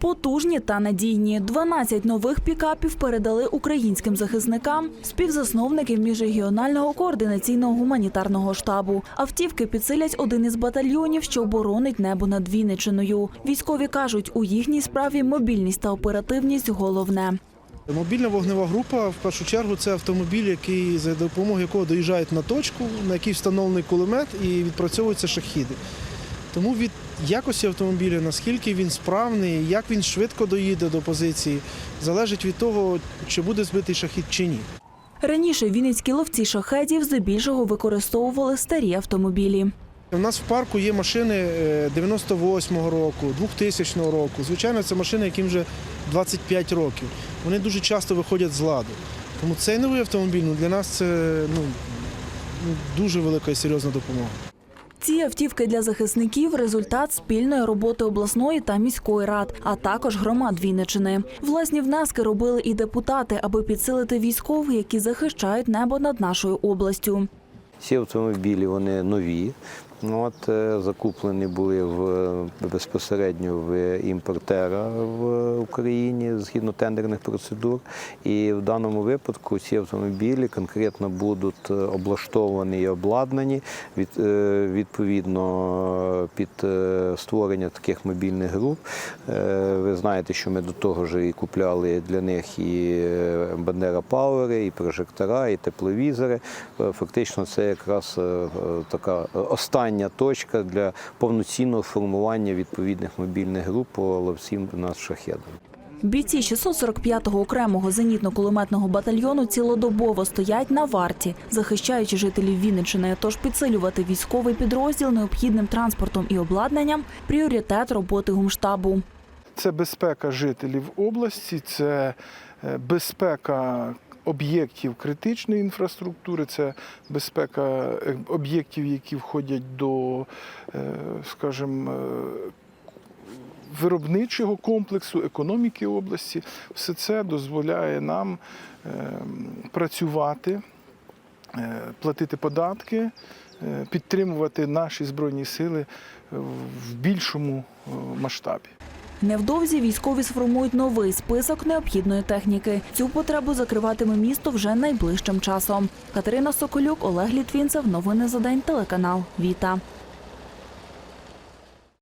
Потужні та надійні. 12 нових пікапів передали українським захисникам співзасновники міжрегіонального координаційного гуманітарного штабу. Автівки підсилять один із батальйонів, що оборонить небо над Вінничиною. Військові кажуть, у їхній справі мобільність та оперативність головне. Мобільна вогнева група в першу чергу це автомобіль, який за допомогою якого доїжджають на точку, на якій встановлений кулемет і відпрацьовуються шахіди. Тому від якості автомобіля, наскільки він справний, як він швидко доїде до позиції, залежить від того, чи буде збитий шахід чи ні. Раніше вінницькі ловці шахедів здебільшого використовували старі автомобілі. У нас в парку є машини е, 98-го року, 2000 року. Звичайно, це машини, яким вже 25 років. Вони дуже часто виходять з ладу. Тому цей новий автомобіль ну, для нас це ну, дуже велика і серйозна допомога. Ці автівки для захисників результат спільної роботи обласної та міської рад, а також громад Вінничини. Власні внески робили і депутати, аби підсилити військових, які захищають небо над нашою областю. Ці автомобілі вони нові. От, е, закуплені були в, безпосередньо в імпортера в Україні згідно тендерних процедур. І в даному випадку ці автомобілі конкретно будуть е, облаштовані і обладнані від, е, відповідно під е, створення таких мобільних груп. Ви знаєте, що ми до того ж і купляли для них і Бандера Пауери, і прожектора, і тепловізори. Фактично, це якраз така остання точка для повноцінного формування відповідних мобільних груп по ловців над шахедом. Бійці 645-го окремого зенітно-кулеметного батальйону цілодобово стоять на варті, захищаючи жителів Вінничини. Тож підсилювати військовий підрозділ необхідним транспортом і обладнанням пріоритет роботи гумштабу. Це безпека жителів області, це е, безпека об'єктів критичної інфраструктури, це безпека е, об'єктів, які входять до, е, скажімо, виробничого комплексу економіки області. Все це дозволяє нам е, працювати, е, платити податки, е, підтримувати наші збройні сили в більшому е, масштабі. Невдовзі військові сформують новий список необхідної техніки. Цю потребу закриватиме місто вже найближчим часом. Катерина Соколюк, Олег Літвінцев. Новини за день. Телеканал Віта.